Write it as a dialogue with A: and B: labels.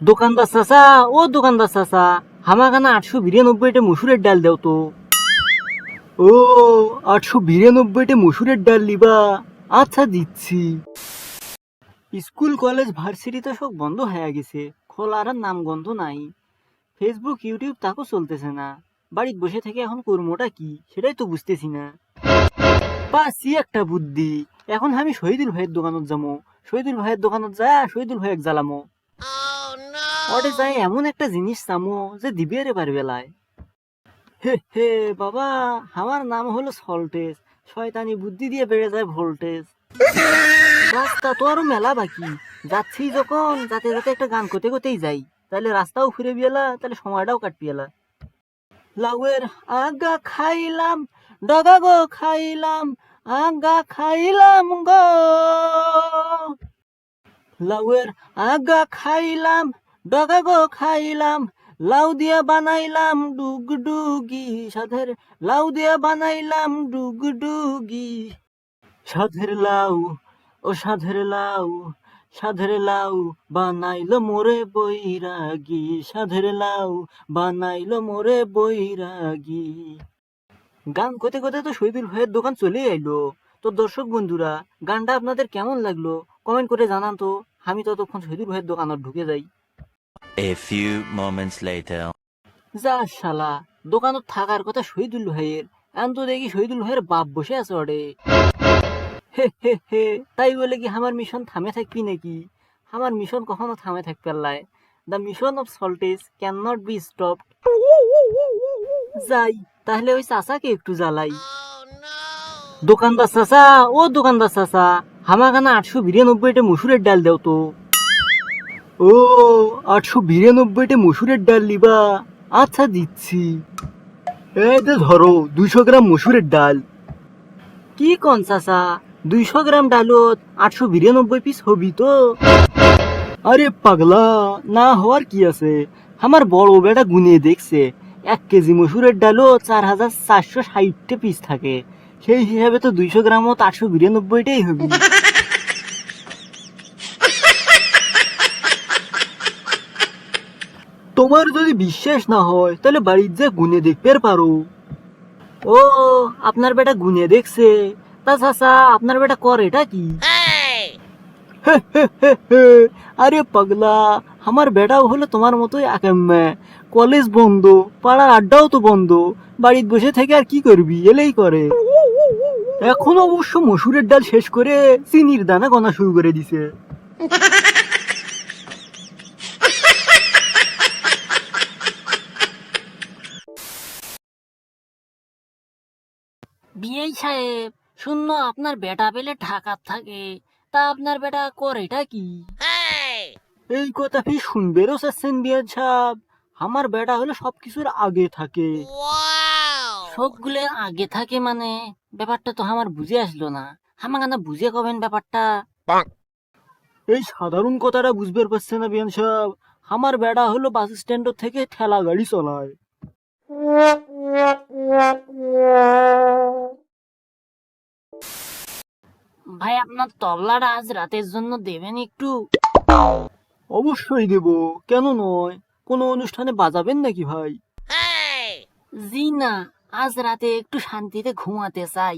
A: দোকানদার চাচা, ও দোকানদার চাচা, হামাখানা আটশো বিরানব্বইটা মসুরের ডাল দেও তো। ও, আটশো বিরানব্বইটা মসুরের ডাল লিবা। আচ্ছা দিচ্ছি। স্কুল, কলেজ, ভার্সিটি তো সব বন্ধ হয়ে গেছে। খোলার নাম গন্ধ নাই। ফেসবুক, ইউটিউব তাকও চলতেছে না। বাড়িতে বসে থেকে এখন কর্মটা কি, সেটাই তো বুঝতেছি না। পাচ্ছি একটা বুদ্ধি। এখন আমি শহীদুল ভাইয়ের দোকানত যাব শহীদুল ভাইয়ের দোকানত যা, শহীদুল ভাইয়ের জ্বালামো। ওটে যাই এমন একটা জিনিস চামো যে দিবে রে পার বেলায় হে হে, বাবা, আমার নাম হলো সল্টেজ শয়তানি বুদ্ধি দিয়ে বেড়ে যায় ভোল্টেজ রাস্তা তো আরও মেলা বাকি। যাচ্ছি যখন, যাতে যাতে একটা গান করতে করতেই যাই। তাহলে রাস্তাও ফিরে বিয়েলা তাহলে সময়টাও কাটবি এলা লাউয়ের আগা খাইলাম, ডগা গো খাইলাম আগা খাইলাম গো। লাউয়ের আগা খাইলাম ডগা গো খাইলাম, লাউ দিয়া বানাইলাম ডুগডুগি, সাধের লাউ দিয়া বানাইলাম ডুগডুগি। সাধের লাউ, ও সাধের লাউ সাধের লাউ বানাইল মোরে বৈরাগী। সাধের লাউ বানাইল মোরে বৈরাগী। গান কোতে কোতে তো শহীদুল ভাইয়ের দোকান চলে আইলো। তো দর্শক বন্ধুরা, গানটা আপনাদের কেমন লাগল? কমেন্ট করে জানান তো। আমি ততক্ষণ শহীদুল ভাইয়ের দোকানত ঢুকে যাই।
B: A few moments later.
A: যা শালা, দোকানত থাকার কথা শহীদুল ভাইয়ের এখন তো দেখি শহীদুল ভাইয়ের বাপ বসে আছে ওরে হে হে তাই বলে কি আমার মিশন থামে থাকবি নাকি? আমার মিশন কখনো থামে থাকবে লাই দ্য মিশন অফ সল্টেজ ক্যান নট বি স্টপ যাই, তাহলে ওই চাচাকে একটু জ্বালাই। দোকানদার চাচা, ও দোকানদার চাচা, হামাখানা আটশো বিরানব্বইটা মসুরের ডাল দেও তো। ও, আটশো বিরানব্বইটা মসুরের ডাল লিবা আচ্ছা দিচ্ছি। ধরো, দুইশো গ্রাম মসুরের ডাল। কি কন চাচা, দুইশো গ্রাম ডালত আটশো বিরানব্বই পিস হবি তো। আরে পাগলা, না হওয়ার কি আছে? আমার বড় বেটা গুনিয়ে দেখছে, এক কেজি মসুরের ডালও চার হাজার চারশো ষাটটা পিস থাকে। সেই হিসাবে তো দুইশো গ্রামও আটশো বিরানব্বইটাই হবে। তোমার যদি বিশ্বাস না হয়, তাহলে বাড়ির যে গুনে দেখতে পারো। ও, আপনার বেটা গুনে দেখছে। তা আপনার বেটা করে, এটা কি? আরে পাগলা, আমার বেটাও হলো তোমার মতোই আকাম্যা কলেজ বন্ধ, পাড়ার আড্ডাও তো বন্ধ। বাড়িতে বসে থেকে আর কি করবি? এলেই করে। এখন অবশ্য মসুরের ডাল শেষ করে চিনির দানা গনা শুরু করে দিছে। বিয়াই সাহেব শূন্য আপনার বেটা পেলে ঢাকার থাকে। তা আপনার বেটা করেটা কি? এই কথা কি শুনবেরও চাচ্ছেন বিয়াই সাহেব আমার বেটা হলো সবকিছুর আগে থাকে। সবগুলো আগে থাকে মানে? ব্যাপারটা তো আমার বুঝে আসলো না। আমার না বুঝে কবেন ব্যাপারটা? এই সাধারণ কথাটা বুঝবে পারছে না বিয়ান সাহেব। আমার বেটা হলো বাস স্ট্যান্ড থেকে ঠেলা গাড়ি চলায়। ভাই আপনার তবলাটা আজ রাতের জন্য দেবেন একটু? অবশ্যই দেব। কেন নয়? কোনো অনুষ্ঠানে বাজাবেন নাকি ভাই? জি না আজ রাতে একটু শান্তিতে ঘুমাতে চাই।